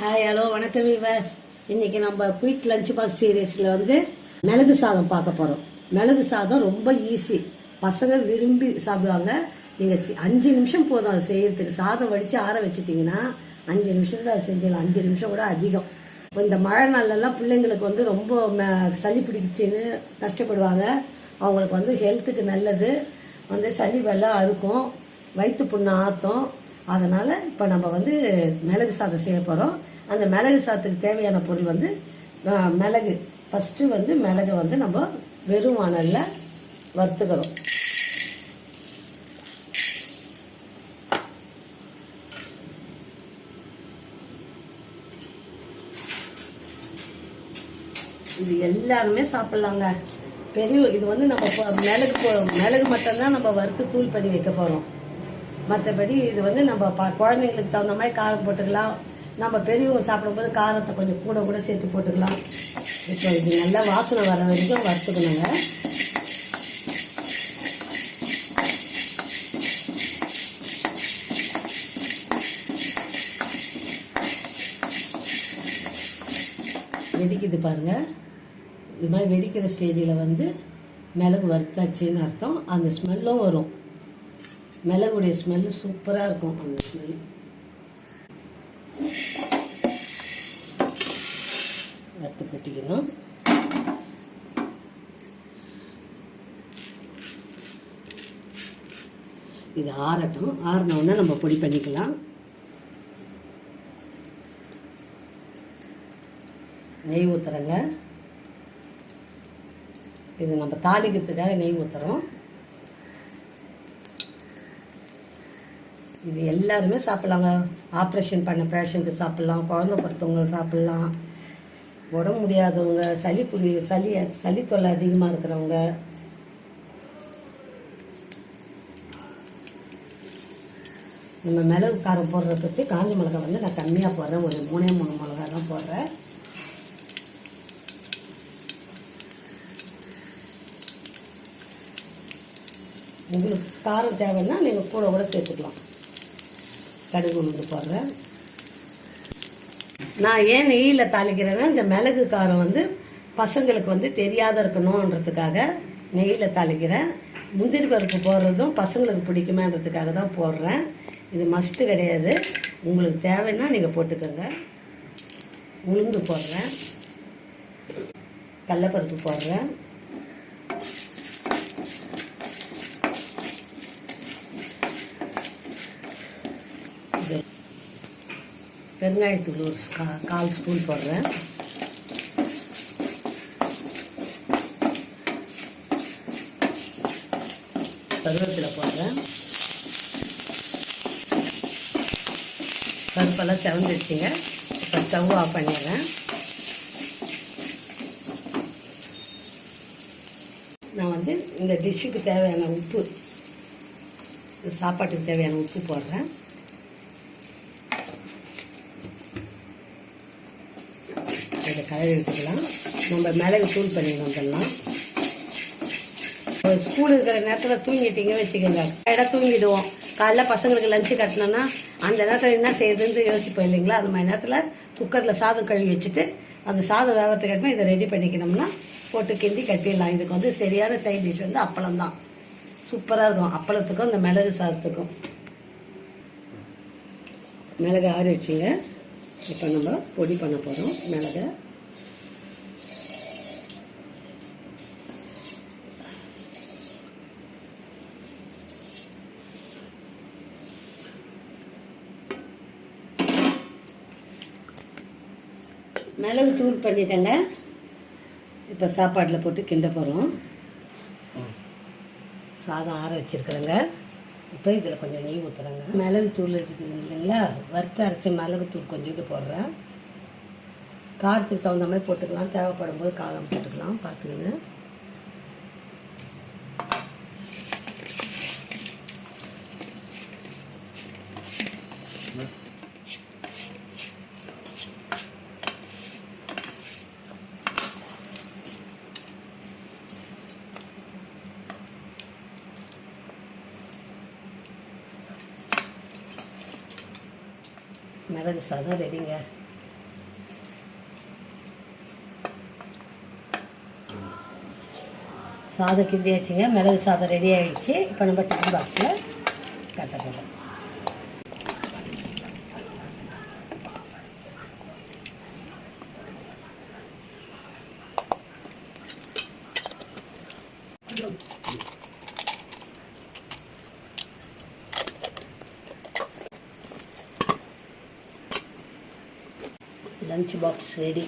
Hi hello வணக்கம் விவாஸ் இன்னைக்கு நம்ம குயிக் லஞ்ச் பாக்ஸ் சீரியஸில் வந்து மிளகு சாதம் பார்க்க போகிறோம் மிளகு சாதம் ரொம்ப ஈஸி பசங்க விரும்பி சாப்பிடுவாங்க. நீங்கள் அஞ்சு நிமிஷம் போதும் அதை செய்யறதுக்கு. சாதம் வடித்து ஆற வச்சிட்டிங்கன்னா அஞ்சு நிமிஷத்தில் அதை செஞ்சிடலாம். அஞ்சு நிமிஷம் கூட அதிகம். இப்போ இந்த மழை நாளெல்லாம் பிள்ளைங்களுக்கு வந்து ரொம்ப ம- சளி பிடிச்சின்னு கஷ்டப்படுவாங்க. அவங்களுக்கு வந்து ஹெல்த்துக்கு நல்லது. வந்து சளி வெள்ளம் அறுக்கும். வயிற்று புண்ணு ஆற்றும் அதனால் இப்போ நம்ம வந்து மிளகு சாதம் செய்ய போகிறோம் அந்த மிளகு சாத்துக்கு தேவையான பொருள் வந்து மிளகு. ஃபஸ்ட்டு வந்து மிளகை வந்து நம்ம வெறும் வானலில் வறுத்துக்கிறோம். இது எல்லாருமே சாப்பிட்லாங்க. பெரிய இது வந்து நம்ம மிளகு போ- மிளகு மட்டும்தான் நம்ம வறுத்து தூள் பண்ணி வைக்க போகிறோம் மற்றபடி இது வந்து நம்ம ப குழந்தைங்களுக்கு தகுந்த மாதிரி காரம் போட்டுக்கலாம். நம்ம பெரியவங்க சாப்பிடும்போது காரத்தை கொஞ்சம் கூட கூட சேர்த்து போட்டுக்கலாம். இப்போ இது நல்லா வாசனை வர வரைக்கும் வறுத்துக்கணுங்க. வெடிக்குது பாருங்கள் இது மாதிரி வெடிக்கிற ஸ்டேஜில் வந்து மிளகு வறுத்தாச்சுன்னு அர்த்தம். அந்த ஸ்மெல்லும் வரும். மிளகுடைய ஸ்மெல்லு சூப்பராக இருக்கும். அந்த ஸ்மெல் வறுத்து இது ஆறட்டும். ஆறினவுடனே நம்ம பொடி பண்ணிக்கலாம். நெய் ஊற்றுறங்க இது நம்ம தாளிக்கிறதுக்காக நெய் ஊற்றுறோம் இது எல்லாருமே சாப்பிட்லாங்க. ஆப்ரேஷன் பண்ண பேஷண்ட்டு சாப்பிட்லாம். குழந்தை பிறத்தவங்க சாப்பிட்லாம். உடம்பு முடியாதவங்க சளி புடி சளி சளி தொல்லை அதிகமாக இருக்கிறவங்க. நம்ம மிளகு காரம் போடுறத பற்றி காஞ்ச மிளகா வந்து நான் கம்மியாக போடுறேன். ஒரு மூணே மூணு மிளகா தான் போடுறேன். உங்களுக்கு காரம் தேவைன்னா நீங்கள் கூட கூட சேர்த்துக்கலாம். கடுகு உளுந்து போடுறேன். நான் ஏன் நெய்யில் தாளிக்கிறேன்னா இந்த மிளகு காரம் வந்து பசங்களுக்கு வந்து தெரியாத இருக்கணுன்றதுக்காக நெய்யில் தாளிக்கிறேன். முந்திரி பருப்பு போடுறதும் பசங்களுக்கு பிடிக்குமேன்றதுக்காக தான் போடுறேன். இது மஸ்ட்டு கிடையாது. உங்களுக்கு தேவைன்னா நீங்கள் போட்டுக்கோங்க. உளுந்து போடுறேன். கடலப்பருப்பு போடுறேன் இது பெருங்காயத்தூள் ஒரு கா- கால் ஸ்பூன் போடுறேன். கருவேப்பிலை போடுறேன். பருப்பெல்லாம் செவந்துடுச்சுங்க இப்போ ஸ்டவ் ஆஃப் பண்ணிடுறேன். நான் வந்து இந்த டிஷ்ஷுக்கு தேவையான உப்பு இந்த சாப்பாட்டுக்கு தேவையான உப்பு போடுறேன். இதை கலரி எடுத்துக்கலாம். நம்ம மிளகு தூள் பண்ணி வந்துடலாம் ஸ்கூல் இருக்கிற நேரத்தில் தூங்கிட்டீங்க வச்சுக்கோங்க. இடம் தூங்கிடுவோம். காலைல பசங்களுக்கு லஞ்சு கட்டினோன்னா அந்த நேரத்தில் என்ன செய்யுதுன்னு யோசிப்போம் இல்லைங்களா? அந்த மாதிரி நேரத்தில் குக்கரில் சாதம் கழுவி வச்சுட்டு அந்த சாதம் வேகத்துக்கு இதை ரெடி பண்ணிக்கணும்னா போட்டு கிண்டி கட்டிடலாம். இதுக்கு வந்து சரியான சைட் டிஷ் வந்து அப்பளம் தான். சூப்பராக இருக்கும். அப்பளத்துக்கும் இந்த மிளகு சாதத்துக்கும். மிளகு ஆறி வச்சுங்க. இப்போ நம்ம பொடி பண்ண போகிறோம் மிளகை மிளகு தூள் பண்ணிட்டேங்க. இப்போ சாப்பாட்டில் போட்டு கிண்ட போகிறோம் சாதம் ஆற வச்சுருக்குறேங்க. இப்போ இதில் கொஞ்சம் நெய் ஊற்றுறேங்க மிளகு தூள் இருக்குது இல்லைங்களா? வறுத்து அரைச்ச மிளகு தூள் கொஞ்சோண்டு போடுறேன். காரத்துக்கு தகுந்த மாதிரி போட்டுக்கலாம். தேவைப்படும் போது காரம் போட்டுக்கலாம். பார்த்துக்கங்க மிளகு சாதம் ரெடிங்க. சாதம் கிண்டியாச்சுங்க. மிளகு சாதம் ரெடி ஆகிடுச்சு இப்போ நம்ம டிஃபன் பாக்ஸில் லஞ்ச் பாக்ஸ் ரெடி